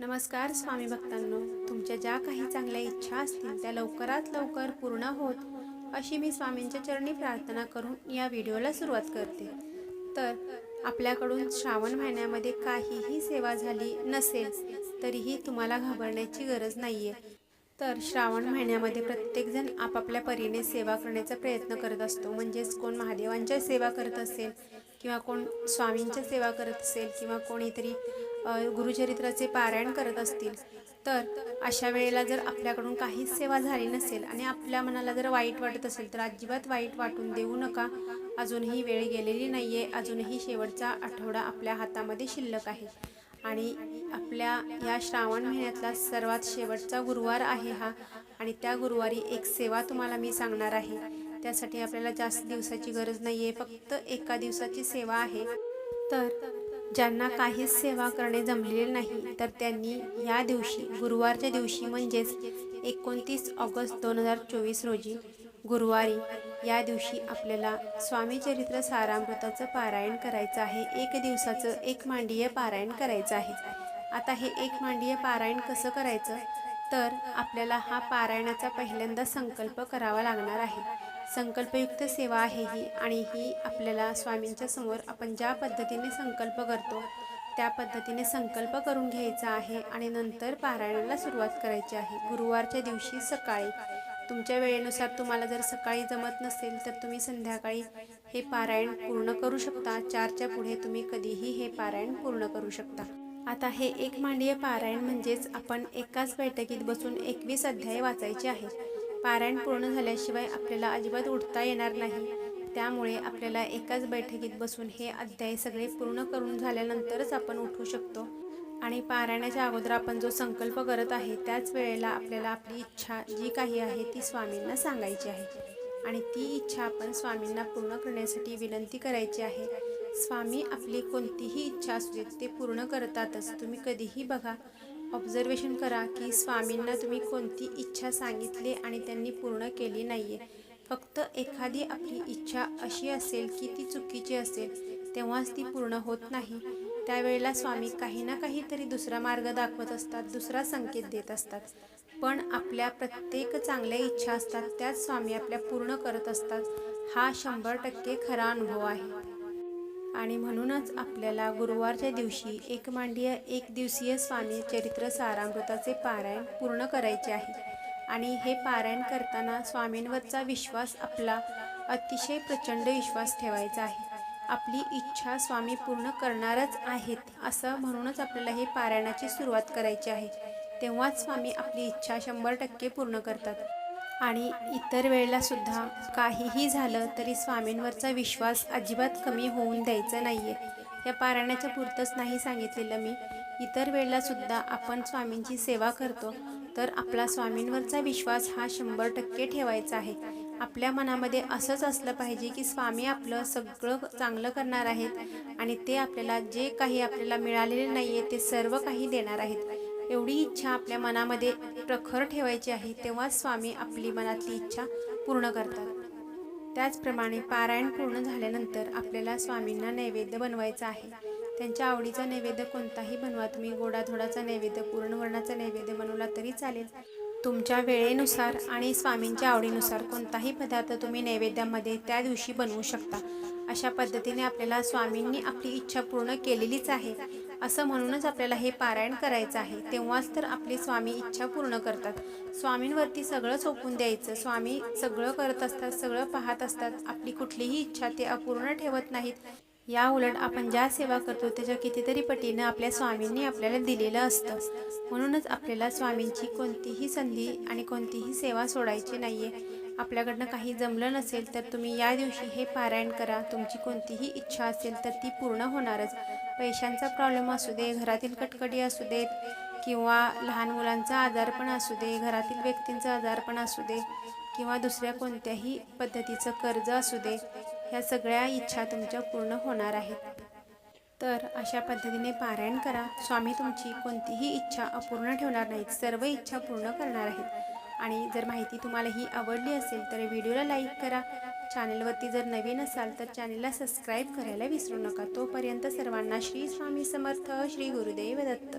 नमस्कार स्वामी भक्तांनो. तुमच्या ज्या काही चांगल्या इच्छा असतील त्या लवकरात लवकर पूर्ण होत अशी मी स्वामींच्या चरणी प्रार्थना करून या व्हिडिओला सुरुवात करते. तर आपल्याकडून श्रावण महिन्यामध्ये काहीही सेवा झाली नसेल तरीही तुम्हाला घाबरण्याची गरज नाही आहे तर श्रावण महिन्यामध्ये प्रत्येकजण आपापल्या परीने सेवा करण्याचा प्रयत्न करत असतो. म्हणजेच कोण महादेवांच्या सेवा करत असेल किंवा कोण स्वामींच्या सेवा करत असेल किंवा कोणीतरी गुरुचरित्राचे पारायण करत असतील तर अशा वेळेला जर आपल्याकडून काहीच सेवा झाली नसेल आणि आपल्या मनाला जर वाईट वाटत असेल तर अजिबात वाईट वाटून देऊ नका. अजूनही वेळ गेलेली नाही आहे अजूनही शेवटचा आठवडा आपल्या हातामध्ये शिल्लक आहे. आणि आपल्या या श्रावण महिन्यातला सर्वात शेवटचा गुरुवार आहे हा. आणि त्या गुरुवारी एक सेवा तुम्हाला मी सांगणार आहे. त्यासाठी आपल्याला जास्त दिवसाची गरज नाही आहे फक्त एका दिवसाची सेवा आहे. तर ज्यांना काहीच सेवा करणे जमलेले नाही तर त्यांनी या दिवशी गुरुवारच्या दिवशी म्हणजेच एकोणतीस ऑगस्ट दोन हजार चोवीस रोजी गुरुवारी या दिवशी आपल्याला स्वामी चरित्र सारामृताचं पारायण करायचं आहे. एक दिवसाचं एक मांडीय पारायण करायचं आहे. आता हे एक मांडीय पारायण कसं करायचं? तर आपल्याला हा पारायणाचा पहिल्यांदा संकल्प करावा लागणार आहे. संकल्पयुक्त सेवा आहे ही आणि ही आपल्याला स्वामींच्या समोर आपण ज्या पद्धतीने संकल्प करतो त्या पद्धतीने संकल्प करून घ्यायचा आहे आणि नंतर पारायणाला सुरुवात करायची आहे. गुरुवारच्या दिवशी सकाळी तुमच्या वेळेनुसार तुम्हाला जर सकाळी जमत नसेल तर तुम्ही संध्याकाळी हे पारायण पूर्ण करू शकता. चारच्या पुढे तुम्ही कधीही हे पारायण पूर्ण करू शकता. आता हे एक मांडीय पारायण म्हणजेच आपण एकाच बैठकीत बसून एकवीस अध्याय वाचायचे आहेत. पारायण पूर्ण झाल्याशिवाय आपल्याला अजिबात उठता येणार नाही. त्यामुळे आपल्याला एकाच बैठकीत बसून हे अध्याय सगळे पूर्ण करून झाल्यानंतरच आपण उठू शकतो. आणि पारायणाच्या अगोदर आपण जो संकल्प करत आहे त्याच वेळेला आपल्याला आपली इच्छा जी काही आहे ती स्वामींना सांगायची आहे. आणि ती इच्छा आपण स्वामींना पूर्ण करण्यासाठी विनंती करायची आहे. स्वामी आपली कोणतीही इच्छा असू देत ते पूर्ण करतातच. तुम्ही कधीही बघा ऑब्झर्वेशन करा की स्वामींना तुम्ही कोणती इच्छा सांगितली आणि त्यांनी पूर्ण केली नाही आहे फक्त एखादी आपली इच्छा अशी असेल की ती चुकीची असेल तेव्हाच ती पूर्ण होत नाही. त्यावेळेला स्वामी काही ना काहीतरी दुसरा मार्ग दाखवत असतात दुसरा संकेत देत असतात. पण आपल्या प्रत्येक चांगल्या इच्छा असतात त्याच स्वामी आपल्या पूर्ण करत असतात. हा शंभर टक्के खरा अनुभव आहे. आणि म्हणूनच आपल्याला गुरुवारच्या दिवशी एक मांडीय एक दिवसीय स्वामी चरित्र सारामृताचे पारायण पूर्ण करायचे आहे. आणि हे पारायण करताना स्वामींवरचा विश्वास आपला अतिशय प्रचंड विश्वास ठेवायचा आहे. आपली इच्छा स्वामी पूर्ण करणारच आहेत असं म्हणूनच आपल्याला हे पारायणाची सुरुवात करायची आहे. तेव्हाच स्वामी आपली इच्छा शंभर टक्के पूर्ण करतात. आणि इतर वेळेलासुद्धा काहीही झालं तरी स्वामींवरचा विश्वास अजिबात कमी होऊन द्यायचा नाही आहे या पारायणाच्या पुरतंच नाही सांगितलेलं मी. इतर वेळेलासुद्धा आपण स्वामींची सेवा करतो तर आपला स्वामींवरचा विश्वास हा शंभर टक्के ठेवायचा आहे. आपल्या मनामध्ये असंच असलं पाहिजे की स्वामी आपलं सगळं चांगलं करणार आहेत आणि ते आपल्याला जे काही आपल्याला मिळालेले नाही आहे ते सर्व काही देणार आहेत. एवढी इच्छा आपल्या मनामध्ये प्रखर ठेवायची आहे तेव्हाच स्वामी आपली मनातली इच्छा पूर्ण करतात. त्याचप्रमाणे पारायण पूर्ण झाल्यानंतर आपल्याला स्वामींना नैवेद्य बनवायचा आहे. त्यांच्या आवडीचा नैवेद्य कोणताही बनवा. तुम्ही गोडाधोडाचा नैवेद्य पूर्णवर्णाचा नैवेद्य बनवला तरी चालेल. तुमच्या वेळेनुसार आणि स्वामींच्या आवडीनुसार कोणताही पदार्थ तुम्ही नैवेद्यामध्ये त्या दिवशी बनवू शकता. अशा पद्धतीने आपल्याला स्वामींनी आपली इच्छा पूर्ण केलेलीच आहे. असं म्हणूनच आपल्याला हे पारायण करायचं आहे. तेव्हाच तर आपले स्वामी इच्छा पूर्ण करतात. स्वामींवरती सगळं सोपून द्यायचं. स्वामी सगळं करत असतात सगळं पाहत असतात. आपली कुठलीही इच्छा ते अपूर्ण ठेवत नाहीत. या उलट आपण ज्या सेवा करतो त्याच्या कितीतरी पटीनं आपल्या स्वामींनी आपल्याला दिलेलं असतं. म्हणूनच आपल्याला स्वामींची कोणतीही संधी आणि कोणतीही सेवा सोडायची नाही आहे आपल्याकडनं काही जमलं नसेल तर तुम्ही या दिवशी हे पारायण करा. तुमची कोणतीही इच्छा असेल तर ती पूर्ण होणारच. पैशांचा प्रॉब्लेम असू दे घरातील कटकटी असू देत किंवा लहान मुलांचा आजारपण असू दे घरातील व्यक्तींचा आजारपण असू दे किंवा दुसऱ्या कोणत्याही पद्धतीचं कर्ज असू दे ह्या सगळ्या इच्छा तुमच्या पूर्ण होणार आहेत. तर अशा पद्धतीने पारायण करा. स्वामी तुमची कोणतीही इच्छा अपूर्ण ठेवणार नाहीत. सर्व इच्छा पूर्ण करणार आहेत. आणि जर माहिती तुम्हाला ही आवडली असेल तर व्हिडिओला लाईक करा. चॅनलवरती जर नवीन असाल तर चॅनलला सबस्क्राईब करायला विसरू नका. तोपर्यंत सर्वांना श्री स्वामी समर्थ श्री गुरुदेव दत्त.